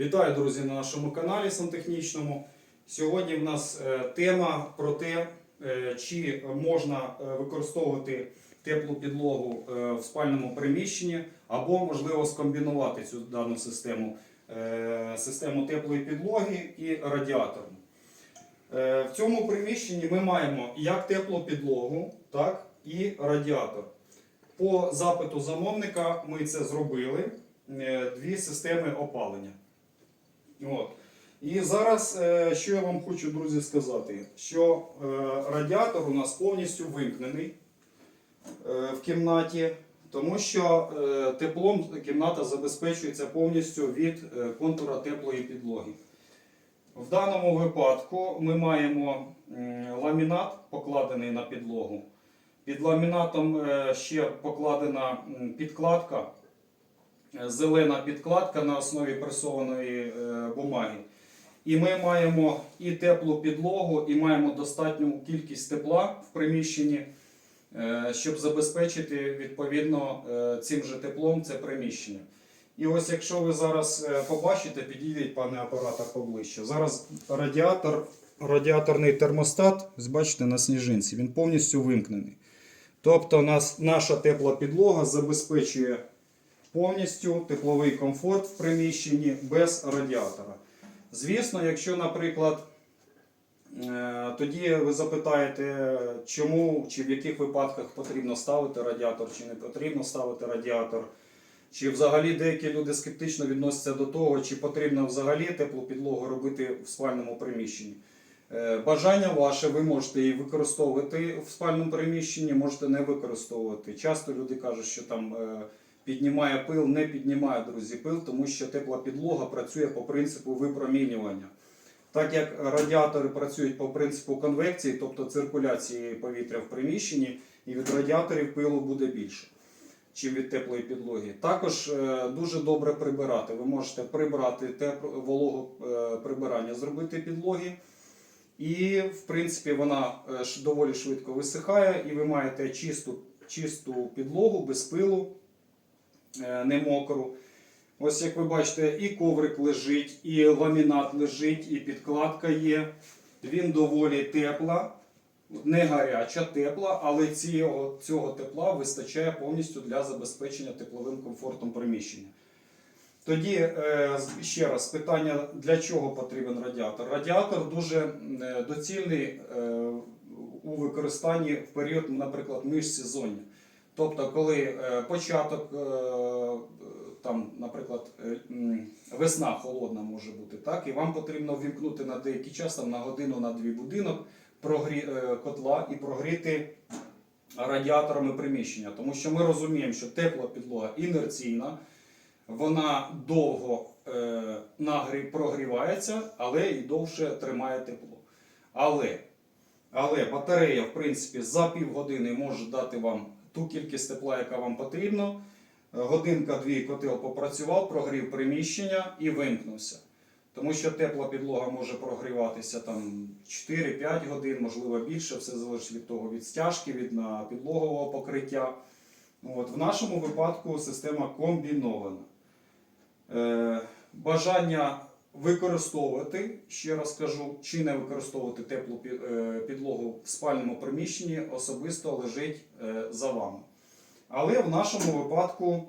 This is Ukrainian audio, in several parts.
Вітаю, друзі, на нашому каналі Сантехнічному. Сьогодні в нас е, тема про те, е, чи можна е, використовувати теплу підлогу в спальному приміщенні, або можливо скомбінувати цю дану систему, систему теплої підлоги і радіаторну. Е, В цьому приміщенні ми маємо як теплу підлогу, так і радіатор. По запиту замовника ми це зробили. Дві системи опалення. От. І зараз, е, що я вам хочу, друзі, сказати, що е, радіатор у нас повністю вимкнений е, в кімнаті, тому що теплом кімната забезпечується повністю від контура теплої підлоги. В даному випадку ми маємо ламінат, покладений на підлогу. Під ламінатом ще покладена підкладка, зелена підкладка на основі пресованої е, бумаги. І ми маємо і теплу підлогу, і маємо достатню кількість тепла в приміщенні, е, щоб забезпечити відповідно е, цим же теплом це приміщення. І ось якщо ви зараз е, побачите, підійдіть, пане оператор, поближче. Зараз радіатор, радіаторний термостат, бачите, на сніжинці, він повністю вимкнений. Тобто нас, наша тепла підлога забезпечує повністю тепловий комфорт в приміщенні без радіатора. Звісно, якщо, наприклад, е, тоді ви запитаєте, чому чи в яких випадках потрібно ставити радіатор, чи не потрібно ставити радіатор. Чи взагалі деякі люди скептично відносяться до того, чи потрібно взагалі теплу підлогу робити в спальному приміщенні. Е, Бажання ваше, ви можете її використовувати в спальному приміщенні, можете не використовувати. Часто люди кажуть, що там е, піднімає пил, не піднімає, друзі, пил, тому що тепла підлога працює по принципу випромінювання. Так як радіатори працюють по принципу конвекції, тобто циркуляції повітря в приміщенні, і від радіаторів пилу буде більше, чим від теплої підлоги. Також е, дуже добре прибирати. Ви можете прибрати тепло, вологу е, прибирання, зробити підлоги. І, в принципі, вона е, доволі швидко висихає, і ви маєте чисту, чисту підлогу без пилу, не мокру. Ось як ви бачите, і коврик лежить, і ламінат лежить, і підкладка є. Він доволі тепла, не гаряча, тепла, але цього, цього тепла вистачає повністю для забезпечення тепловим комфортом приміщення. Тоді е, ще раз питання, для чого потрібен радіатор? Радіатор дуже е, доцільний е, у використанні в період, наприклад, міжсезоння. Тобто, коли е, початок, е, там, наприклад, е, весна холодна може бути, так, і вам потрібно ввімкнути на деякий час, там, на годину, на дві будинок прогрі, котла і прогріти радіаторами приміщення. Тому що ми розуміємо, що тепла підлога інерційна, вона довго нагрі, прогрівається, але і довше тримає тепло. Але, але батарея, в принципі, за півгодини може дати вам ту кількість тепла, яка вам потрібна. Е, Годинка-дві котел попрацював, прогрів приміщення і вимкнувся. Тому що тепла підлога може прогріватися там 4-5 годин, можливо більше, все залежить від того, від стяжки, від підлогового покриття. От, в нашому випадку система комбінована. Е, бажання використовувати, ще раз кажу, чи не використовувати теплу е, підлогу в спальному приміщенні особисто лежить е, за вами. Але в нашому випадку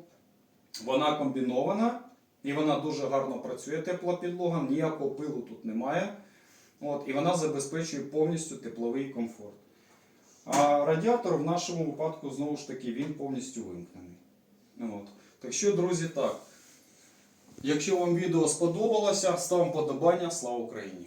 вона комбінована і вона дуже гарно працює, тепла підлога, ніякого пилу тут немає. От, і вона забезпечує повністю тепловий комфорт. А радіатор в нашому випадку, знову ж таки, він повністю вимкнений. От. Так що, друзі, так. Якщо вам відео сподобалося, ставимо подобання. Слава Україні!